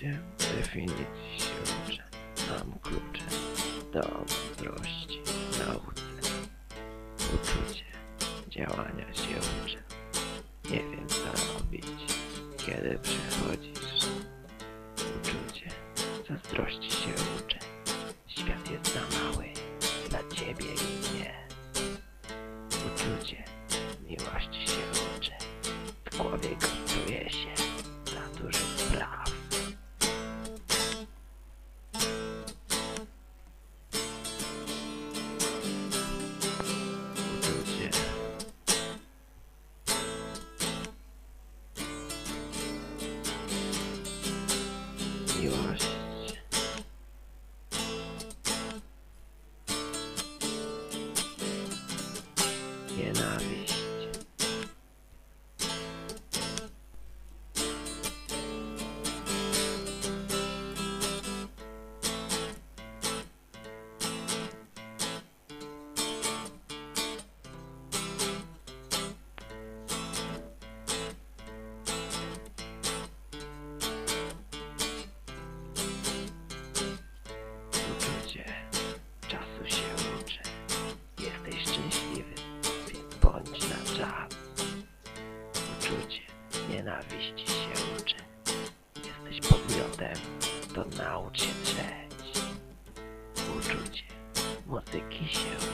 Się uczę. Mam klucze do mądrości nauce. Uczucie działania się uczę. Nie wiem co robić, kiedy przychodzisz. Uczucie zazdrości się uczę. Świat jest za mały dla ciebie i mnie. Uczucie miłości się uczę. W głowie gotuje się podmiotem to naucz się uczucie muzyki się